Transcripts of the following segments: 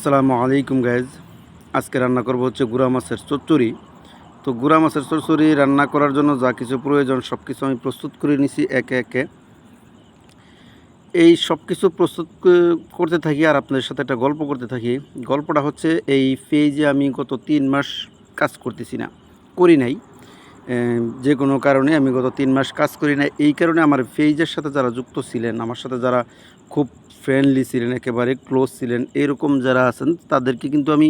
আসসালামু আলাইকুম গাইজ আজকে রান্না করব হচ্ছে গুড়া মাছের চচ্চড়ি। তো গুড়া মাছের চচ্চড়ি রান্না করার জন্য যা কিছু প্রয়োজন সব কিছু আমি প্রস্তুত করে নিছি একে একে। এই সব কিছু প্রস্তুত করতে থাকি আর আপনাদের সাথে একটা গল্প করতে থাকি। গল্পটা হচ্ছে এই পেজে আমি গত তিন মাস কাজ করতেছি না, করি নাই। যে কোনো কারণে আমি গত তিন মাস কাজ করি না এই কারণে আমার পেজের সাথে যারা যুক্ত ছিলেন, আমার সাথে যারা খুব ফ্রেন্ডলি ছিলেন, একেবারে ক্লোজ ছিলেন, এরকম যারা আছেন, তাদেরকে কিন্তু আমি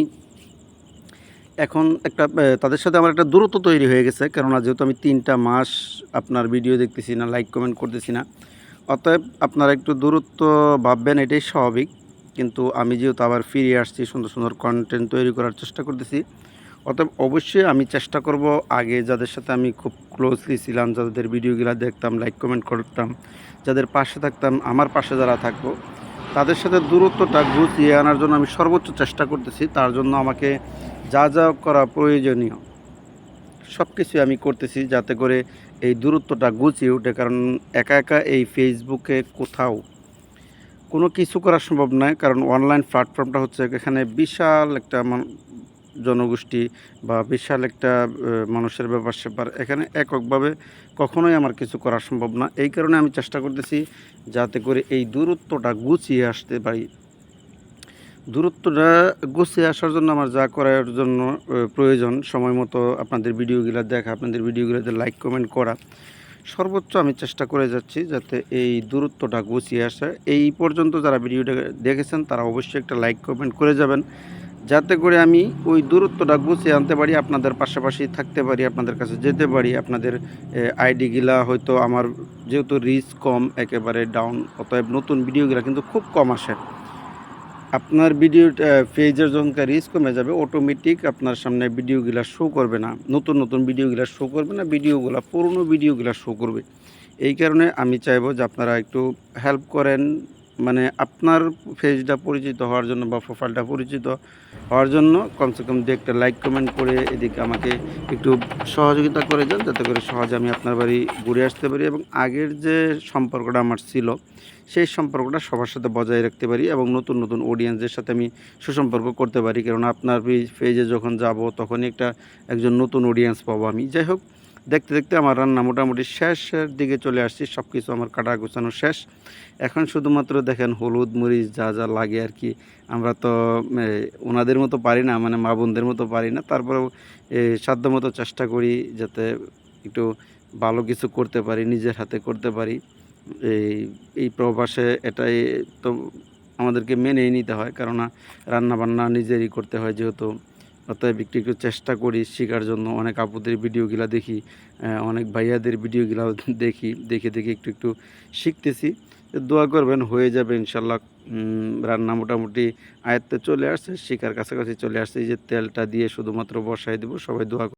এখন একটা তাদের সাথে আমার একটা দূরত্ব তৈরি হয়ে গেছে। কেননা যেহেতু আমি তিনটা মাস আপনার ভিডিও দেখতেছি না লাইক কমেন্ট করতেছি না, অতএব আপনারা একটু দূরত্ব ভাববেন, এটাই স্বাভাবিক। কিন্তু আমি যেহেতু আবার ফিরে আসছি, সুন্দর সুন্দর কন্টেন্ট তৈরি করার চেষ্টা করতেছি। অতএব অবশ্যই আমি চেষ্টা করব আগে যাদের সাথে আমি খুব ক্লোজলি ছিলাম, যাদের ভিডিওগুলো দেখতাম লাইক কমেন্ট করতাম, যাদের পাশে থাকতাম, আমার পাশে যারা থাকব, তাদের সাথে দূরত্বটা গুছিয়ে আনার জন্য আমি সর্বোচ্চ চেষ্টা করতেছি। তার জন্য আমাকে যা যা করা প্রয়োজনীয় সব কিছু আমি করতেছি যাতে করে এই দূরত্বটা গুছিয়ে ওঠে কারণ একা একা এই ফেসবুকে কোথাও কোনো কিছু করা সম্ভব নয়। কারণ অনলাইন প্ল্যাটফর্মটা হচ্ছে এখানে বিশাল একটা জনগোষ্ঠী বা বিশাল একটা মানুষের ব্যাপার স্যাপার, এখানে এককভাবে কখনোই আমার কিছু করা সম্ভব না। এই কারণে আমি চেষ্টা করতেছি যাতে করে এই দূরত্বটা গুছিয়ে আসতে পারি। দূরত্বটা গুছিয়ে আসার জন্য আমার যা করার জন্য প্রয়োজন, সময় মতো আপনাদের ভিডিওগুলো দেখা, আপনাদের ভিডিওগুলোতে লাইক কমেন্ট করা। সর্বোচ্চ আমি চেষ্টা করে যাচ্ছি যাতে এই দূরত্বটা গুছিয়ে আসে। এই পর্যন্ত যারা ভিডিওটা দেখেছেন তারা অবশ্যই একটা লাইক কমেন্ট করে যাবেন। যাতে করে আমি ওই দূরত্বটা গুছিয়ে আনতে পারি, আপনাদের পাশাপাশি থাকতে পারি, আপনাদের কাছে যেতে পারি, আপনাদের আইডিগুলা হয়তো আমার যেহেতু রিচ কম, একেবারে ডাউন অতএব নতুন ভিডিওগুলো কিন্তু খুব কম আসে। আপনার ভিডিও পেজের যখন রিচ কমে যাবে অটোমেটিক আপনার সামনে ভিডিওগুলো শো করবে না। নতুন নতুন ভিডিওগুলো শো করবে না, ভিডিওগুলো, পুরনো ভিডিওগুলো শো করবে। এই কারণে আমি চাইব যে আপনারা একটু হেল্প করেন মানে আপনার ফেজটা পরিচিত হওয়ার জন্য বা প্রোফাইলটা পরিচিত হওয়ার জন্য কমসে কম দু একটা লাইক কমেন্ট করে এদিকে আমাকে একটু সহযোগিতা করে যান, যাতে করে সহজে আমি আপনার বাড়ি ঘুরে আসতে পারি এবং আগের যে সম্পর্কটা আমার ছিল, সেই সম্পর্কটা সবার সাথে বজায় রাখতে পারি এবং নতুন নতুন অডিয়েন্সদের সাথে আমি সুসম্পর্ক করতে পারি। কারণ আপনার পেজে যখন যাব, তখনই একটা একজন নতুন অডিয়েন্স পাবো আমি। যাই হোক দেখতে দেখতে আমার রান্না মোটামুটি শেষের দিকে চলে আসছি সব কিছু আমার কাটা গোছানো শেষ। এখন শুধুমাত্র দেখেন হলুদ, মরিচ যা যা লাগে আর কি, আমরা তো ওনাদের মতো পারি না মানে মা বোনদের মতো পারি না, তারপরেও সাধ্য মতো চেষ্টা করি যাতে একটু ভালো কিছু করতে পারি, নিজের হাতে করতে পারি। এই এই প্রবাসে এটাই তো আমাদেরকে মেনেই নিতে হয়, কেননা রান্না বান্না নিজেরই করতে হয় যেহেতু। অতএব একটু একটু চেষ্টা করি শেখার জন্য। অনেক আপুদের ভিডিওগুলো দেখি অনেক ভাইয়াদের ভিডিওগুলো দেখি, দেখে দেখে একটু একটু শিখতেছি। দোয়া করবেন, হয়ে যাবে ইনশাল্লাহ। রান্না মোটামুটি আয়ত্তে চলে আসছে, শিকার কাছাকাছি চলে আসছে। যে তেলটা দিয়ে শুধুমাত্র বসাই দেবো, সবাই দোয়া